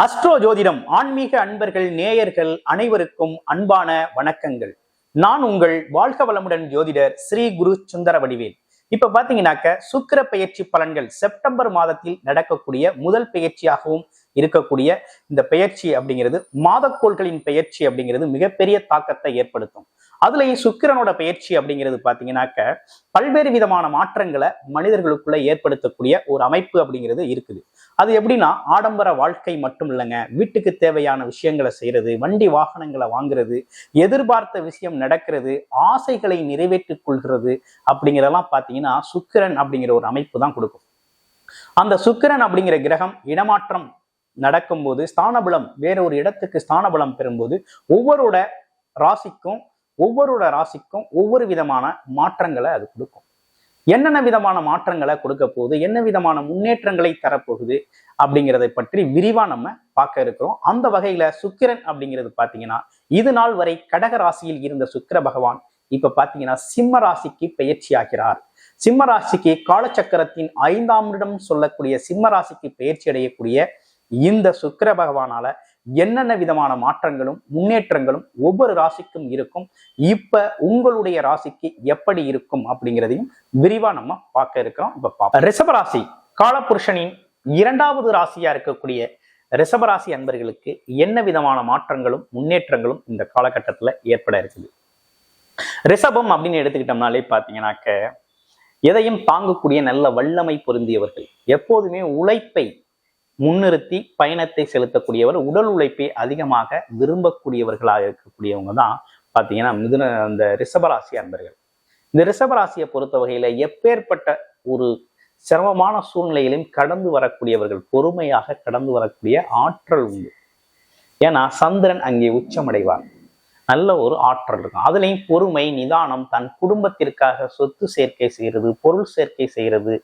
Astro ஜோதிடம் ஆன்மீக அன்பர்கள் நேயர்கள் அனைவருக்கும் அன்பான வணக்கங்கள். நான் உங்கள் வாழ்க வளமுடன் ஜோதிடர் ஸ்ரீ குரு சுந்தர வடிவேல். இப்ப பாத்தீங்கன்னாக்க சுக்கிர பெயர்ச்சி பலன்கள் செப்டம்பர் மாதத்தில் நடக்கக்கூடிய முதல் பெயர்ச்சியாகவும் இருக்கக்கூடிய இந்த பெயர்ச்சி அப்படிங்கிறது மாதக்கோள்களின் பெயர்ச்சி அப்படிங்கிறது மிகப்பெரிய தாக்கத்தை ஏற்படுத்தும். அதுலயும் சுக்கிரனோட பயிற்சி அப்படிங்கிறது பாத்தீங்கன்னாக்க பல்வேறு விதமான மாற்றங்களை மனிதர்களுக்குள்ள ஏற்படுத்தக்கூடிய ஒரு அமைப்பு அப்படிங்கிறது இருக்குது. அது எப்படின்னா ஆடம்பர வாழ்க்கை மட்டும் இல்லைங்க. வீட்டுக்கு தேவையான விஷயங்களை செய்யறது வண்டி வாகனங்களை வாங்குறது எதிர்பார்த்த விஷயம் நடக்கிறது ஆசைகளை நிறைவேற்றிக் கொள்கிறது அப்படிங்கிறதெல்லாம் பார்த்தீங்கன்னா சுக்கிரன் அப்படிங்கிற ஒரு அமைப்பு தான் கொடுக்கும். அந்த சுக்கிரன் அப்படிங்கிற கிரகம் இடமாற்றம் நடக்கும்போது ஸ்தானபலம் வேற ஒரு இடத்துக்கு ஸ்தானபலம் பெறும்போது ஒவ்வொருட ராசிக்கும் ஒவ்வொருட ராசிக்கும் ஒவ்வொரு விதமான மாற்றங்களை அது கொடுக்கும். என்னென்ன விதமான மாற்றங்களை கொடுக்க போகுது என்ன விதமான முன்னேற்றங்களை தரப்போகுது அப்படிங்கிறதை பற்றி விரிவா நம்ம பார்க்க இருக்கிறோம். அந்த வகையில சுக்கிரன் அப்படிங்கிறது பாத்தீங்கன்னா இது நாள் வரை கடக ராசியில் இருந்த சுக்கிர பகவான் இப்ப பாத்தீங்கன்னா சிம்ம ராசிக்கு பயிற்சி ஆகிறார். சிம்ம ராசிக்கு காலச்சக்கரத்தின் ஐந்தாம் இடம் சொல்லக்கூடிய சிம்ம ராசிக்கு பயிற்சி அடையக்கூடிய இந்த சுக்கிர பகவானால என்னென்ன விதமான மாற்றங்களும் முன்னேற்றங்களும் ஒவ்வொரு ராசிக்கும் இருக்கும். இப்ப உங்களுடைய ராசிக்கு எப்படி இருக்கும் அப்படிங்கிறதையும் விரிவா நம்ம பார்க்க இருக்கிறோம். இப்ப ரிஷபராசி காலபுருஷனின் இரண்டாவது ராசியா இருக்கக்கூடிய ரிஷபராசி அன்பர்களுக்கு என்ன விதமான மாற்றங்களும் முன்னேற்றங்களும் இந்த காலகட்டத்துல ஏற்பட இருக்குது? ரிஷபம் அப்படின்னு எடுத்துக்கிட்டோம்னாலே பாத்தீங்கன்னாக்க எதையும் தாங்கக்கூடிய நல்ல வல்லமை பொருந்தியவர்கள். எப்போதுமே உழைப்பை முன்னிறுத்தி பயணத்தை செலுத்தக்கூடியவர் உடல் உழைப்பை அதிகமாக விரும்பக்கூடியவர்களாக இருக்கக்கூடியவங்க தான் பார்த்தீங்கன்னா மிதுன அந்த ரிஷபராசி அன்பர்கள். இந்த ரிஷபராசியை பொறுத்த வகையில எப்பேற்பட்ட ஒரு சிரமமான சூழ்நிலையிலும் கடந்து வரக்கூடியவர்கள் பொறுமையாக கடந்து வரக்கூடிய ஆற்றல் உண்டு. ஏன்னா சந்திரன் அங்கே உச்சமடைவார். நல்ல ஒரு ஆற்றல் இருக்கும். அதுலேயும் பொறுமை நிதானம் தன் குடும்பத்திற்காக சொத்து சேர்க்கை செய்யறது பொருள் சேர்க்கை செய்யறது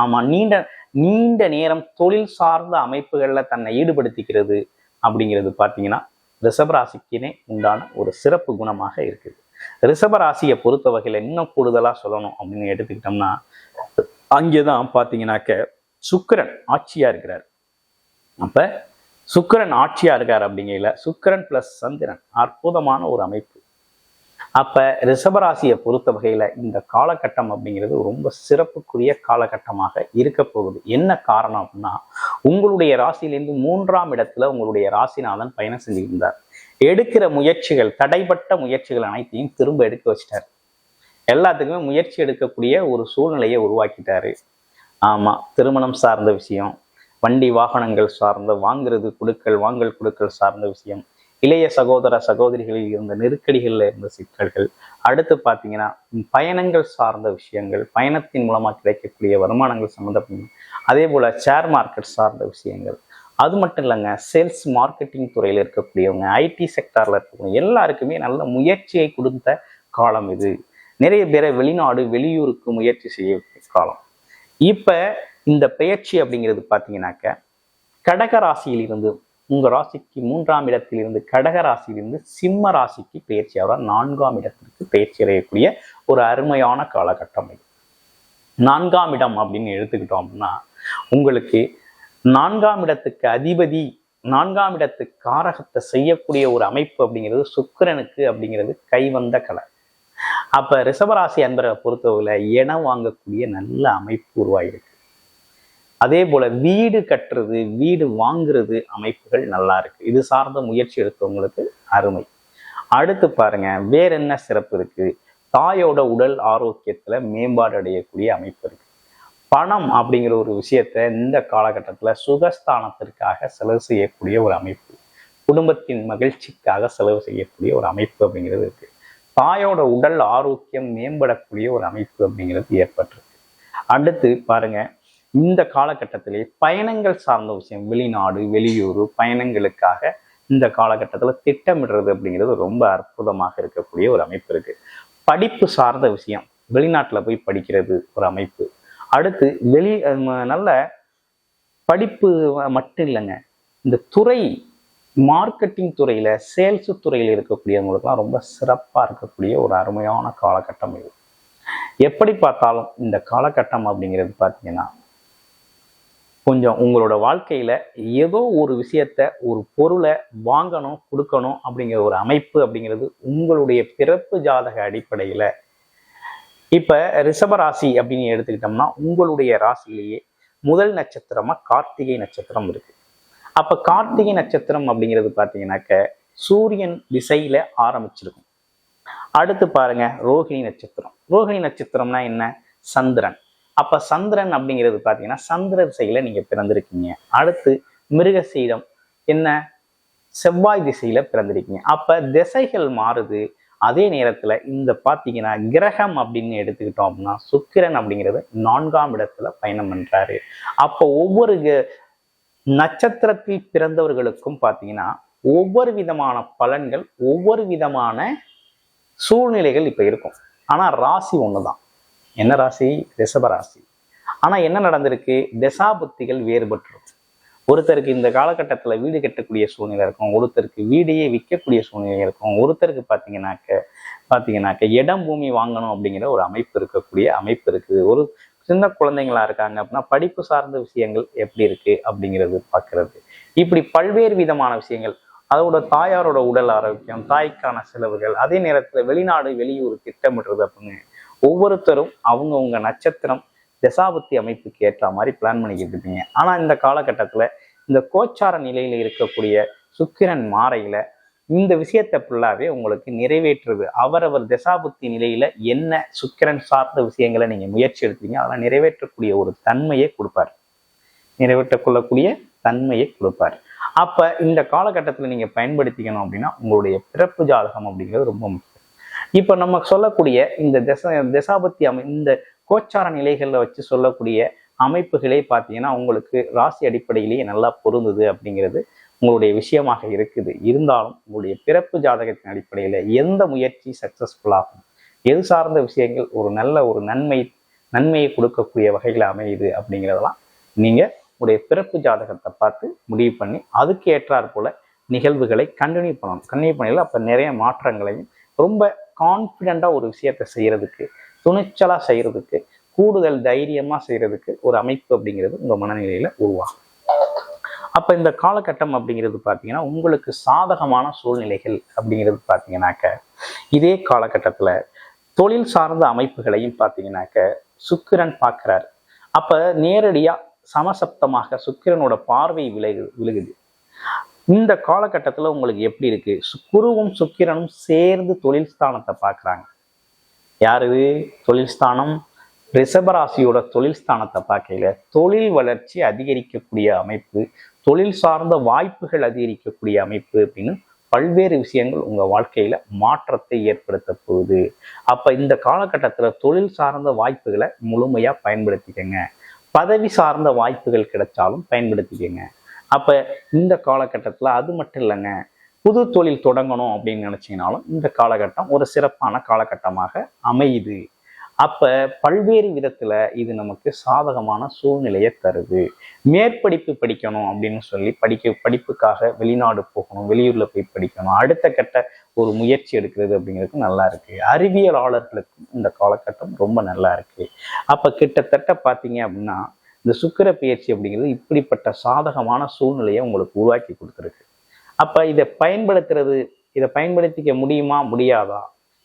ஆமா நீண்ட நீண்ட நேரம் தொழில் சார்ந்த அமைப்புகளில் தன்னை ஈடுபடுத்திக்கிறது அப்படிங்கிறது பார்த்தீங்கன்னா ரிஷபராசிக்குனே உண்டான ஒரு சிறப்பு குணமாக இருக்குது. ரிஷபராசியை பொறுத்த வகையில் இன்னும் கூடுதலாக சொல்லணும் அப்படின்னு எடுத்துக்கிட்டோம்னா அங்கேதான் பார்த்தீங்கன்னாக்க சுக்கிரன் ஆட்சியா இருக்கிறார். அப்ப சுக்கிரன் ஆட்சியா இருக்கார் அப்படிங்கையில சுக்கிரன் பிளஸ் சந்திரன் அற்புதமான ஒரு அமைப்பு அப்ப ரிஷபராசியை பொறுத்த வகையில இந்த காலகட்டம் அப்படிங்கிறது ரொம்ப சிறப்புக்குரிய காலகட்டமாக இருக்க போகுது. என்ன காரணம் அப்படின்னா உங்களுடைய ராசியிலிருந்து மூன்றாம் இடத்துல உங்களுடைய ராசிநாதன் பயணம் செஞ்சிருந்தார். எடுக்கிற முயற்சிகள் தடைப்பட்ட முயற்சிகள் அனைத்தையும் திரும்ப எடுக்க வச்சிட்டார். எல்லாத்துக்குமே முயற்சி எடுக்கக்கூடிய ஒரு சூழ்நிலையை உருவாக்கிட்டாரு. ஆமா திருமணம் சார்ந்த விஷயம் வண்டி வாகனங்கள் சார்ந்த வாங்குறது குடுக்கல் வாங்கல் குடுக்கல் சார்ந்த விஷயம் இளைய சகோதர சகோதரிகளில் இருந்த நெருக்கடிகளில் இருந்த சிக்கல்கள். அடுத்து பார்த்தீங்கன்னா பயணங்கள் சார்ந்த விஷயங்கள் பயணத்தின் மூலமாக கிடைக்கக்கூடிய வருமானங்கள் சம்மந்தப்பட்ட அதே போல் ஷேர் மார்க்கெட் சார்ந்த விஷயங்கள். அது மட்டும் இல்லைங்க சேல்ஸ் மார்க்கெட்டிங் துறையில் இருக்கக்கூடியவங்க ஐடி செக்டாரில் இருக்கக்கூடிய எல்லாருக்குமே நல்ல முயற்சியை கொடுத்த காலம் இது. நிறைய பேரை வெளிநாடு வெளியூருக்கு முயற்சி செய்ய காலம். இப்போ இந்த பெயர்ச்சி அப்படிங்கிறது பார்த்தீங்கன்னாக்க கடக ராசியில் இருந்து உங்க ராசிக்கு மூன்றாம் இடத்திலிருந்து கடக ராசியிலிருந்து சிம்ம ராசிக்கு பயிற்சி ஆகிறார் நான்காம் இடத்திற்கு பயிற்சி அடையக்கூடிய ஒரு அருமையான காலகட்டம் இது. நான்காம் இடம் அப்படின்னு எடுத்துக்கிட்டோம் அப்படின்னா உங்களுக்கு நான்காம் இடத்துக்கு அதிபதி நான்காம் இடத்து காரகத்தை செய்யக்கூடிய ஒரு அமைப்பு அப்படிங்கிறது சுக்கிரனுக்கு அப்படிங்கிறது கைவந்த கலை. அப்ப ரிஷபராசி அன்பரை பொறுத்தவரை இடம் வாங்கக்கூடிய நல்ல அமைப்பு உருவாயிருக்கு. அதே போல வீடு கட்டுறது வீடு வாங்குறது அமைப்புகள் நல்லா இருக்கு. இது சார்ந்த முயற்சி எடுத்தவங்களுக்கு அருமை. அடுத்து பாருங்க வேற என்ன சிறப்பு இருக்கு? தாயோட உடல் ஆரோக்கியத்துல மேம்பாடு அடையக்கூடிய அமைப்பு இருக்கு. பணம் அப்படிங்கிற ஒரு விஷயத்த இந்த காலகட்டத்தில் சுகஸ்தானத்திற்காக செலவு செய்யக்கூடிய ஒரு அமைப்பு. குடும்பத்தின் மகிழ்ச்சிக்காக செலவு செய்யக்கூடிய ஒரு அமைப்பு அப்படிங்கிறது இருக்கு. தாயோட உடல் ஆரோக்கியம் மேம்படக்கூடிய ஒரு அமைப்பு அப்படிங்கிறது ஏற்பட்டிருக்கு. அடுத்து பாருங்க இந்த காலகட்டத்திலே பயணங்கள் சார்ந்த விஷயம் வெளிநாடு வெளியூர் பயணங்களுக்காக இந்த காலகட்டத்தில் திட்டமிடுறது அப்படிங்கிறது ரொம்ப அற்புதமாக இருக்கக்கூடிய ஒரு அமைப்பு இருக்கு. படிப்பு சார்ந்த விஷயம் வெளிநாட்டில் போய் படிக்கிறது ஒரு அமைப்பு. அடுத்து வெளி நல்ல படிப்பு மட்டும் இல்லைங்க. இந்த துறை மார்க்கெட்டிங் துறையில சேல்ஸ் துறையில் இருக்கக்கூடியவங்களுக்குலாம் ரொம்ப சிறப்பாக இருக்கக்கூடிய ஒரு அருமையான காலகட்டம் இது. எப்படி பார்த்தாலும் இந்த காலகட்டம் அப்படிங்கிறது பார்த்தீங்கன்னா கொஞ்சம் உங்களோட வாழ்க்கையில ஏதோ ஒரு விஷயத்த ஒரு பொருளை வாங்கணும் கொடுக்கணும் அப்படிங்கிற ஒரு அமைப்பு அப்படிங்கிறது உங்களுடைய பிறப்பு ஜாதக அடிப்படையில. இப்ப ரிஷபராசி அப்படின்னு எடுத்துக்கிட்டோம்னா உங்களுடைய ராசியிலேயே முதல் நட்சத்திரமா கார்த்திகை நட்சத்திரம் இருக்கு. அப்ப கார்த்திகை நட்சத்திரம் அப்படிங்கிறது பார்த்தீங்கன்னாக்க சூரியன் திசையில ஆரம்பிச்சிருக்கும். அடுத்து பாருங்க ரோஹிணி நட்சத்திரம். ரோஹிணி நட்சத்திரம்னா என்ன? சந்திரன். அப்ப சந்திரன் அப்படிங்கிறது பாத்தீங்கன்னா சந்திர திசையில நீங்க பிறந்திருக்கீங்க. அடுத்து மிருகசீடம் என்ன? செவ்வாய் திசையில பிறந்திருக்கீங்க. அப்ப திசைகள் மாறுது. அதே நேரத்துல இந்த பாத்தீங்கன்னா கிரகம் அப்படின்னு எடுத்துக்கிட்டோம் அப்படின்னா சுக்கிரன் அப்படிங்கிறது நான்காம் இடத்துல பயணம் பண்றாரு. அப்போ ஒவ்வொரு நட்சத்திரத்தில் பிறந்தவர்களுக்கும் பார்த்தீங்கன்னா ஒவ்வொரு விதமான பலன்கள் ஒவ்வொரு விதமான சூழ்நிலைகள் இப்ப இருக்கும். ஆனா ராசி ஒண்ணுதான். என்ன ராசி? ரிஷப ராசி. ஆனால் என்ன நடந்திருக்கு? தசாபக்திகள் வேறுபட்டிருக்கும் ஒருத்தருக்கு இந்த காலகட்டத்தில் வீடு கட்டக்கூடிய சூழ்நிலை இருக்கும். ஒருத்தருக்கு வீடையே விற்கக்கூடிய சூழ்நிலை இருக்கும். ஒருத்தருக்கு பார்த்தீங்கன்னாக்க பார்த்தீங்கன்னாக்க இடம் பூமி வாங்கணும் அப்படிங்கிற ஒரு அமைப்பு இருக்கக்கூடிய அமைப்பு இருக்குது. ஒரு சின்ன குழந்தைங்களா இருக்காங்க அப்படின்னா படிப்பு சார்ந்த விஷயங்கள் எப்படி இருக்கு அப்படிங்கிறது பார்க்கறது இப்படி பல்வேறு விதமான விஷயங்கள். அதோட தாயாரோட உடல் ஆரோக்கியம் தாய்க்கான செலவுகள் அதே நேரத்தில் வெளிநாடு வெளியூர் திட்டமிடுறது அப்படின்னு ஒவ்வொருத்தரும் அவங்கவுங்க நட்சத்திரம் தசாபத்தி அமைப்புக்கு ஏற்ற மாதிரி பிளான் பண்ணிக்கிட்டு இருப்பீங்க ஆனால் இந்த காலகட்டத்தில் இந்த கோச்சார நிலையில் இருக்கக்கூடிய சுக்கிரன் மாறையில் இந்த விஷயத்தை ஃபுல்லாகவே உங்களுக்கு நிறைவேற்றுறது அவரவர் தசாபுத்தி நிலையில் என்ன சுக்கிரன் சார்ந்த விஷயங்களை நீங்கள் முயற்சி எடுத்தீங்க அதெல்லாம் நிறைவேற்றக்கூடிய ஒரு தன்மையை கொடுப்பார். நிறைவேற்றக்கொள்ளக்கூடிய தன்மையை கொடுப்பார். அப்போ இந்த காலகட்டத்தில் நீங்கள் பயன்படுத்திக்கணும் அப்படின்னா உங்களுடைய பிறப்பு ஜாதகம் அப்படிங்கிறது ரொம்ப முக்கியம். இப்ப நம்ம சொல்லக்கூடிய இந்த திச திசாபத்தி அமை இந்த கோச்சார நிலைகள்ல வச்சு சொல்லக்கூடிய அமைப்புகளே பார்த்தீங்கன்னா உங்களுக்கு ராசி அடிப்படையிலேயே நல்லா பொருந்துது அப்படிங்கிறது உங்களுடைய விஷயமாக இருக்குது. இருந்தாலும் உங்களுடைய பிறப்பு ஜாதகத்தின் அடிப்படையில் எந்த முயற்சி சக்சஸ்ஃபுல் ஆகும்? எது சார்ந்த விஷயங்கள் ஒரு நல்ல ஒரு நன்மை நன்மையை கொடுக்கக்கூடிய வகையில் அமையுது அப்படிங்கிறதெல்லாம் நீங்கள் உங்களுடைய பிறப்பு ஜாதகத்தை பார்த்து முடிவு பண்ணி அதுக்கு ஏற்றாற் போல நிகழ்வுகளை கண்டினியூ பண்ணணும். கண்டினியூ பண்ணல அப்போ நிறைய மாற்றங்களையும் ரொம்ப கான்ஃபிடெண்ட்டாக ஒரு விஷயத்தை செய்யறதுக்கு துணிச்சலாக செய்யறதுக்கு கூடுதல் தைரியமாக செய்யறதுக்கு ஒரு அமைப்பு அப்படிங்கிறது உங்கள் மனநிலையில உருவாகும். அப்போ இந்த காலகட்டம் அப்படிங்கிறது பார்த்தீங்கன்னா உங்களுக்கு சாதகமான சூழ்நிலைகள் அப்படிங்கிறது பார்த்தீங்கன்னாக்க இதே காலகட்டத்தில் தொழில் சார்ந்த அமைப்புகளையும் பார்த்தீங்கன்னாக்க சுக்கிரன் பார்க்குறாரு அப்போ நேரடியாக சமசப்தமாக சுக்கிரனோட பார்வை விலகு விழுகுது. இந்த காலகட்டத்தில் உங்களுக்கு எப்படி இருக்கு? குருவும் சுக்கிரனும் சேர்ந்து தொழில் ஸ்தானத்தை பார்க்குறாங்க. யாரு? தொழில் ஸ்தானம். ரிஷபராசியோட தொழில் ஸ்தானத்தை பார்க்கையில தொழில் வளர்ச்சி அதிகரிக்கக்கூடிய அமைப்பு தொழில் சார்ந்த வாய்ப்புகள் அதிகரிக்கக்கூடிய அமைப்பு அப்படின்னு பல்வேறு விஷயங்கள் உங்கள் வாழ்க்கையில் மாற்றத்தை ஏற்படுத்த போகுது. அப்போ இந்த காலகட்டத்தில் தொழில் சார்ந்த வாய்ப்புகளை முழுமையாக பயன்படுத்திக்கங்க. பதவி சார்ந்த வாய்ப்புகள் கிடைச்சாலும் பயன்படுத்திக்கங்க. அப்ப இந்த காலகட்டத்துல அது மட்டும் இல்லைங்க. புது தொழில் தொடங்கணும் அப்படின்னு நினைச்சீங்கனாலும் இந்த காலகட்டம் ஒரு சிறப்பான காலகட்டமாக அமையுது. அப்ப பல்வேறு விதத்துல இது நமக்கு சாதகமான சூழ்நிலையை தருது. மேற்படிப்பு படிக்கணும் அப்படின்னு சொல்லி படிக்க படிப்புக்காக வெளிநாடு போகணும் வெளியூர்ல போய் படிக்கணும் அடுத்த கட்ட ஒரு முயற்சி எடுக்கிறது அப்படிங்கிறது நல்லா இருக்கு. அறிவியலாளர்களுக்கும் இந்த காலகட்டம் ரொம்ப நல்லா இருக்கு. அப்ப கிட்டத்தட்ட பாத்தீங்க அப்படின்னா இந்த சுக்கிர பயிற்சி அப்படிங்கிறது இப்படிப்பட்ட சாதகமான சூழ்நிலையை உங்களுக்கு உருவாக்கி கொடுத்துருக்கு. அப்போ இதை பயன்படுத்துறது இதை பயன்படுத்திக்க முடியுமா முடியாதா?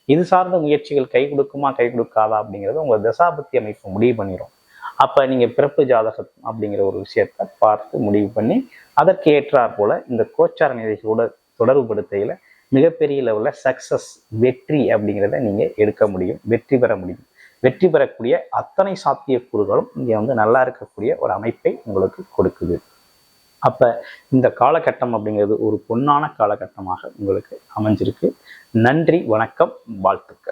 இது சார்ந்த முயற்சிகள் கை கொடுக்குமா கை கொடுக்காதா அப்படிங்கிறது உங்கள் தசாபக்தி அமைப்பு முடிவு பண்ணிடும் அப்போ நீங்கள் பிறப்பு ஜாதகம் அப்படிங்கிற ஒரு விஷயத்த பார்த்து முடிவு பண்ணி அதற்கு ஏற்றாற் போல இந்த கோச்சார நிலைகளோட தொடர்புபடுத்தையில மிகப்பெரிய லெவலில் சக்ஸஸ் வெற்றி அப்படிங்கிறத நீங்கள் எடுக்க முடியும் வெற்றி பெற முடியும். வெற்றி பெறக்கூடிய அத்தனை சாத்தியக்கூறுகளும் இங்கே வந்து நல்லா இருக்கக்கூடிய ஒரு அமைப்பை உங்களுக்கு கொடுக்குது. அப்ப இந்த காலகட்டம் அப்படிங்கிறது ஒரு பொன்னான காலகட்டமாக உங்களுக்கு அமைஞ்சிருக்கு. நன்றி வணக்கம் வாழ்த்துக்கள்.